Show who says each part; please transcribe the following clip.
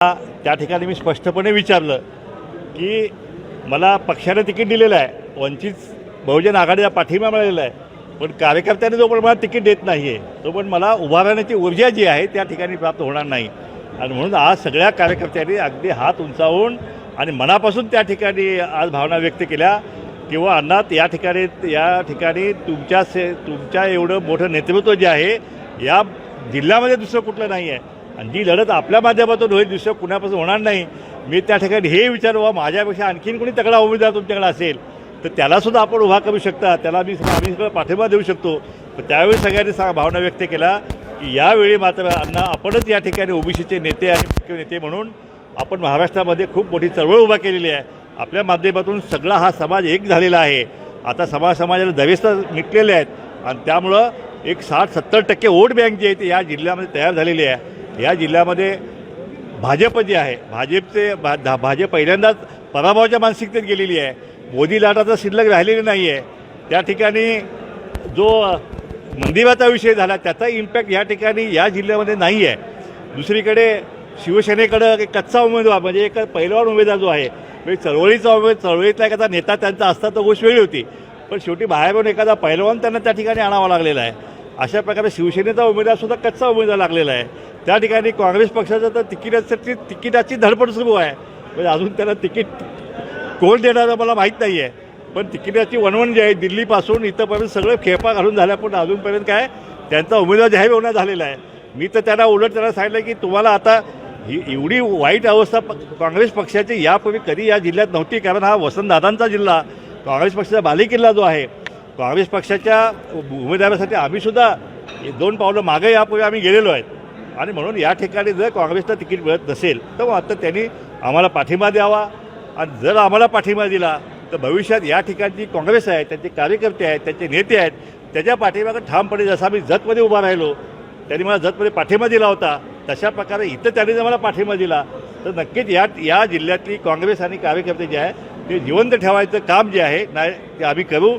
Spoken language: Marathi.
Speaker 1: त्या ठिकाणी मी स्पष्टपणे विचारलं की मला पक्षाने तिकीट दिलेलं आहे. वंचित बहुजन आघाडीला पाठिंबा मिळालेला आहे. पण कार्यकर्त्याने जो पण मला तिकीट देत नाही आहे तो पण मला उभा राहण्याची ऊर्जा जी आहे त्या ठिकाणी प्राप्त होणार नाही. आणि म्हणून आज सगळ्या कार्यकर्त्यांनी अगदी हात उंचावून आणि मनापासून त्या ठिकाणी आज भावना व्यक्त केल्या किंवा अण्णा या ठिकाणी या ठिकाणी तुमच्या से तुमच्या एवढं मोठं नेतृत्व जे आहे या जिल्ह्यामध्ये दुसरं कुठलं नाही आहे आणि जी लढत आपल्या माध्यमातून होईल दुसरं कुणापासून होणार नाही. मी त्या ठिकाणी हे विचार व्हा माझ्यापेक्षा आणखीन कोणी तगडा उमेदवार तुमच्याकडे असेल तर त्यालासुद्धा आपण उभा करू शकता. त्याला मी आम्ही सगळं पाठिंबा देऊ शकतो. पण त्यावेळी सगळ्यांनी सा भावना व्यक्त केला की यावेळी मात्र अण्णा आपणच या ठिकाणी ओबीसीचे नेते आणि मुख्य नेते म्हणून आपण महाराष्ट्रामध्ये खूप मोठी चळवळ उभा केलेली आहे. आपल्या माध्यमातून सगळा हा समाज एक झालेला आहे. आता समाज समाजाला दवेस्ता मिटलेले आहेत आणि त्यामुळं एक साठ सत्तर टक्के वोट बँक जी आहे ती या जिल्ह्यामध्ये तयार झालेली आहे. या जिल्ह्यामध्ये भाजप जे आहे भाजपचे भा धा- भाजप पहिल्यांदाच पराभवाच्या मानसिकतेत गेलेली आहे. मोदी लाटाचा शिल्लक राहिलेली नाही आहे त्या ठिकाणी जो मंदिराचा विषय झाला त्याचा इम्पॅक्ट या ठिकाणी या जिल्ह्यामध्ये नाही आहे दुसरीकडे शिवसेनेकडं एक कच्चा उमेदवार म्हणजे एक पहिलवान उमेदवार जो आहे म्हणजे चळवळीचा उमेद चळवळीतला एखादा नेता त्यांचा असता तर गोष्ट वेगळी होती. पण शेवटी बाहेरून एखादा पहिलवान त्यांना त्या ठिकाणी आणावा लागलेला आहे. अशा प्रकारे शिवसेनेचा उमेदवारसुद्धा कच्चा उमेदवार लागलेला आहे. त्या ठिकाणी काँग्रेस पक्षाचं तर तिकिटासाठी तिकिटाची धडपड सुरू आहे. म्हणजे अजून त्याला तिकीट कोण देणारं मला माहीत नाही आहे पण तिकिटाची वणवण जी आहे दिल्लीपासून इथंपर्यंत सगळं खेपा घालून झाल्या पण अजूनपर्यंत काय त्यांचा उमेदवार जाहीर होण्यात झालेला आहे. मी तर त्यांना उलट त्यांना सांगितलं की तुम्हाला आता ही एवढी वाईट अवस्था प- काँग्रेस पक्षाची यापूर्वी कधी या जिल्ह्यात नव्हती कारण हा वसंतदादांचा जिल्हा काँग्रेस पक्षाचा बालेकिल्ला जो आहे काँग्रेस पक्षाच्या उमेदवारासाठी आम्हीसुद्धा हे दोन पावलं मागे यापूर्वी आम्ही गेलेलो आहेत. आणि म्हणून या ठिकाणी जर काँग्रेसला तिकीट मिळत नसेल तर मग आता त्यांनी आम्हाला पाठिंबा द्यावा. आणि जर आम्हाला पाठिंबा दिला तर भविष्यात या ठिकाणची काँग्रेस आहे त्यांचे कार्यकर्ते आहेत त्यांचे नेते आहेत त्याच्या पाठिंबाकडे ठामपणे जसा आम्ही जतमध्ये उभा राहिलो त्यांनी मला जतमध्ये पाठिंबा दिला होता तशा प्रकारे इथं त्यांनी जर मला पाठिंबा दिला तर नक्कीच या या जिल्ह्यातली काँग्रेस आणि कार्यकर्ते जे आहे ते जिवंत ठेवायचं काम जे आहे नाही ते आम्ही करू.